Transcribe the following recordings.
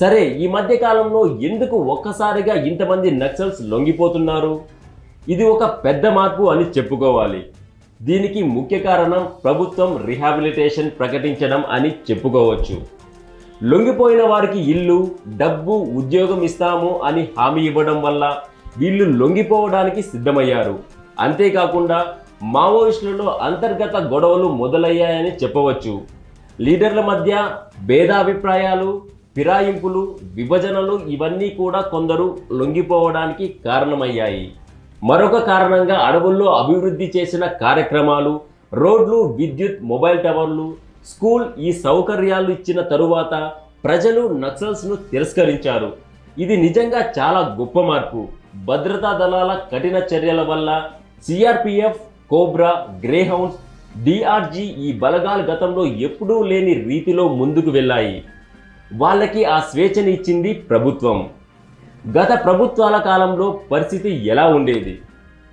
సరే ఈ మధ్య కాలంలో ఎందుకు ఒక్కసారిగా ఇంతమంది నక్సల్స్ లొంగిపోతున్నారు? ఇది ఒక పెద్ద మార్పు అని చెప్పుకోవాలి. దీనికి ముఖ్య కారణం ప్రభుత్వం రిహాబిలిటేషన్ ప్రకటించడం అని చెప్పుకోవచ్చు. లొంగిపోయిన వారికి ఇల్లు డబ్బు ఉద్యోగం ఇస్తాము అని హామీ ఇవ్వడం వల్ల వీళ్ళు లొంగిపోవడానికి సిద్ధమయ్యారు. అంతేకాకుండా మావోయిస్టులలో అంతర్గత గొడవలు మొదలయ్యాయని చెప్పవచ్చు. లీడర్ల మధ్య భేదాభిప్రాయాలు ఫిరాయింపులు విభజనలు ఇవన్నీ కూడా కొందరు లొంగిపోవడానికి కారణమయ్యాయి. మరొక కారణంగా అడవుల్లో అభివృద్ధి చేసిన కార్యక్రమాలు రోడ్లు విద్యుత్ మొబైల్ టవర్లు స్కూల్ ఈ సౌకర్యాలు ఇచ్చిన తరువాత ప్రజలు నక్సల్స్ను తిరస్కరించారు. ఇది నిజంగా చాలా గొప్ప మార్పు. భద్రతా దళాల కఠిన చర్యల వల్ల సిఆర్పిఎఫ్ కోబ్రా గ్రేహౌండ్స్ డిఆర్జీ ఈ బలగాలు గతంలో ఎప్పుడూ లేని రీతిలో ముందుకు వెళ్ళాయి. వాళ్ళకి ఆ స్వేచ్ఛని ఇచ్చింది ప్రభుత్వం. గత ప్రభుత్వాల కాలంలో పరిస్థితి ఎలా ఉండేది?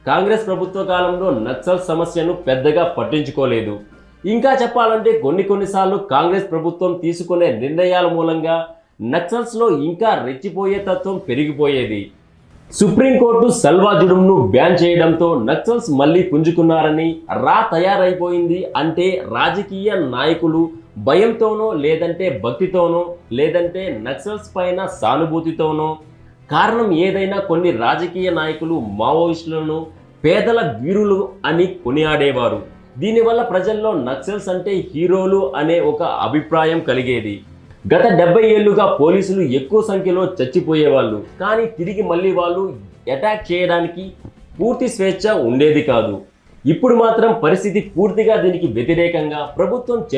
కాంగ్రెస్ ప్రభుత్వ కాలంలో నక్సల్ సమస్యను పెద్దగా పట్టించుకోలేదు. ఇంకా చెప్పాలంటే కొన్ని కొన్నిసార్లు కాంగ్రెస్ ప్రభుత్వం తీసుకునే నిర్ణయాల మూలంగా నక్సల్స్లో ఇంకా రెచ్చిపోయే తత్వం పెరిగిపోయేది. సుప్రీంకోర్టు సల్వా జుడుంను బ్యాన్ చేయడంతో నక్సల్స్ మళ్ళీ పుంజుకున్నారని రా తయారైపోయింది అంటే రాజకీయ నాయకులు భయంతోనో లేదంటే భక్తితోనో లేదంటే నక్సల్స్ పైన సానుభూతితోనో. కారణం ఏదైనా కొన్ని రాజకీయ నాయకులు మావోయిస్టులను పేదల వీరులు అని కొనియాడేవారు. దీనివల్ల ప్రజల్లో నక్సల్స్ అంటే హీరోలు అనే ఒక అభిప్రాయం కలిగేది. గత డెబ్బై ఏళ్ళుగా పోలీసులు ఎక్కువ సంఖ్యలో చచ్చిపోయేవాళ్ళు. కానీ తిరిగి మళ్ళీ వాళ్ళు అటాక్ చేయడానికి పూర్తి స్వేచ్ఛ ఉండేది కాదు. ఇప్పుడు మాత్రం పరిస్థితి పూర్తిగా దీనికి వ్యతిరేకంగా ప్రభుత్వం